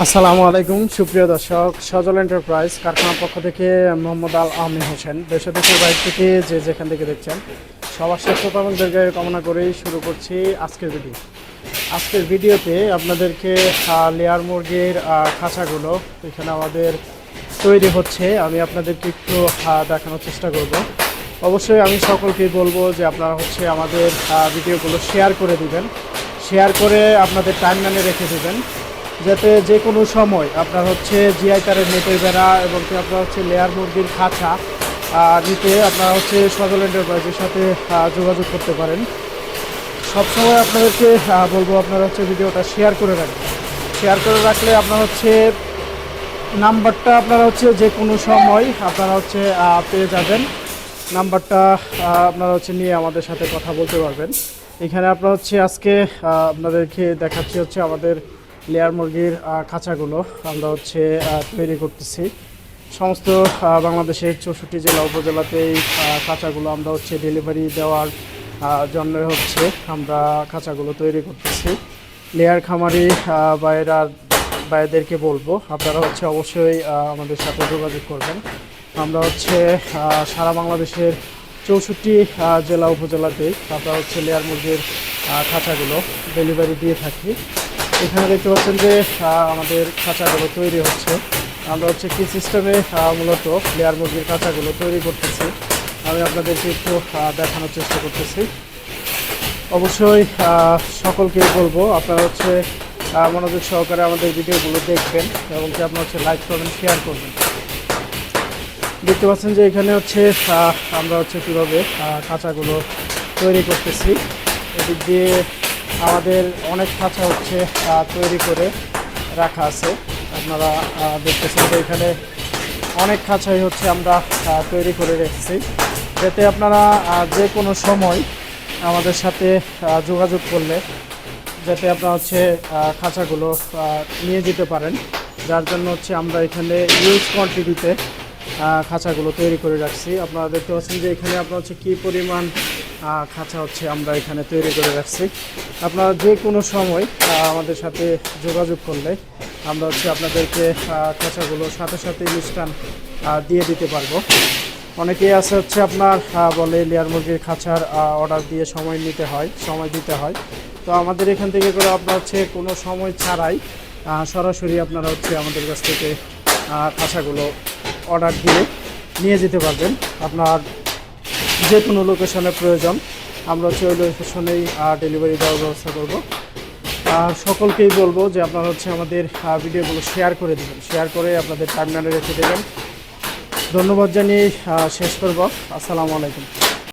আসসালামু আলাইকুম, সুপ্রিয় দর্শক। সজল এন্টারপ্রাইজ কারখানার পক্ষ থেকে মোহাম্মদ আল আমিন হোসেন। দেশে দেশের বাইরে থেকে যে যেখান থেকে দেখছেন, সবার সুস্থতা এবং দীর্ঘায়ু কামনা করেই শুরু করছি আজকের ভিডিও। আজকের ভিডিওতে আপনাদেরকে লেয়ার মুরগির খাঁচাগুলো এখানে আমাদের তৈরি হচ্ছে। আমি আপনাদেরকে একটু দেখানোর চেষ্টা করব। অবশ্যই আমি সকলকেই বলব যে আপনারা হচ্ছে আমাদের ভিডিওগুলো শেয়ার করে দিবেন। শেয়ার করে আপনাদের টাইমলাইনে রেখে দিবেন। যাতে যে কোনো সময় আপনার হচ্ছে জিআই তারের নেটের বেড়া এবং কি আপনার হচ্ছে লেয়ার মুরগির খাঁচা নিতে আপনারা হচ্ছে সজল এন্টারপ্রাইজের সাথে যোগাযোগ করতে পারেন। সবসময় আপনাদেরকে বলব আপনারা হচ্ছে ভিডিওটা শেয়ার করে রাখবেন। শেয়ার করে রাখলে আপনার হচ্ছে নাম্বারটা আপনারা হচ্ছে যে কোনো সময় আপনারা হচ্ছে পেয়ে যাবেন। নাম্বারটা আপনারা হচ্ছে নিয়ে আমাদের সাথে কথা বলতে পারবেন। এখানে আপনারা হচ্ছে আজকে আপনাদেরকে দেখাচ্ছি হচ্ছে আমাদের লেয়ার মুরগির খাঁচাগুলো আমরা হচ্ছে তৈরি করতেছি। সমস্ত বাংলাদেশের চৌষট্টি জেলা উপজেলাতে এই খাঁচাগুলো আমরা হচ্ছে ডেলিভারি দেওয়ার জন্য হচ্ছে আমরা খাঁচাগুলো তৈরি করতেছি। লেয়ার খামারি বাইরা ভাইদেরকে বলব, আপনারা হচ্ছে অবশ্যই আমাদের সাথে যোগাযোগ করবেন। আমরা হচ্ছে সারা বাংলাদেশের চৌষট্টি জেলা উপজেলাতেই আমরা হচ্ছে লেয়ার মুরগির খাঁচাগুলো ডেলিভারি দিয়ে থাকি। এখানে দেখতে পাচ্ছেন যে আমাদের খাঁচাগুলো তৈরি হচ্ছে। আমরা হচ্ছে কি সিস্টেমে মূলত লেয়ার মুরগির খাঁচাগুলো তৈরি করতেছি। আমি আপনাদেরকে একটু দেখানোর চেষ্টা করতেছি। অবশ্যই আহ, সকলকেই বলব আপনারা হচ্ছে মনোযোগ সহকারে আমাদের ভিডিওগুলো দেখবেন এবং কি আপনারা হচ্ছে লাইক করবেন শেয়ার করবেন। দেখতে পাচ্ছেন যে এখানে হচ্ছে আমরা হচ্ছে কীভাবে খাঁচাগুলো তৈরি করতেছি। এদিক দিয়ে আমাদের অনেক খাঁচা হচ্ছে তৈরি করে রাখা আছে। আপনারা দেখতেছেন যে এখানে অনেক খাঁচাই হচ্ছে আমরা তৈরি করে রেখেছি। যাতে আপনারা যে কোনো সময় আমাদের সাথে যোগাযোগ করলে যাতে আপনারা হচ্ছে খাঁচাগুলো নিয়ে যেতে পারেন। যার জন্য হচ্ছে আমরা এখানে ইউজ কোয়ান্টিটিতে খাঁচাগুলো তৈরি করে রাখছি। আপনারা দেখতে পাচ্ছেন যে এখানে আপনার হচ্ছে কী পরিমাণ খাঁচা হচ্ছে আমরা এখানে তৈরি করে রাখছি। আপনারা যে কোনো সময় আমাদের সাথে যোগাযোগ করলে আমরা হচ্ছে আপনাদেরকে খাঁচাগুলো সাথে সাথে ইনস্ট্যান্ট দিয়ে দিতে পারব। অনেকেই আছে হচ্ছে আপনার বলে লেয়ার মুরগির খাঁচার অর্ডার দিয়ে সময় নিতে হয়, সময় দিতে হয়। তো আমাদের এখান থেকে করে আপনার হচ্ছে কোনো সময় ছাড়াই সরাসরি আপনারা হচ্ছে আমাদের কাছ থেকে খাঁচাগুলো অর্ডার দিয়ে নিয়ে যেতে পারবেন। আপনার যে কোনো লোকেশনে প্রয়োজন, আমরা হচ্ছে ওই লোকেশনেই ডেলিভারি দেওয়ার ব্যবস্থা করব। আর সকলকেই বলব যে আপনারা হচ্ছে আমাদের ভিডিওগুলো শেয়ার করে দেবেন। শেয়ার করে আপনাদের টার্মিনালে রেখে দেবেন। ধন্যবাদ জানিয়ে শেষ করব। আসসালামু আলাইকুম।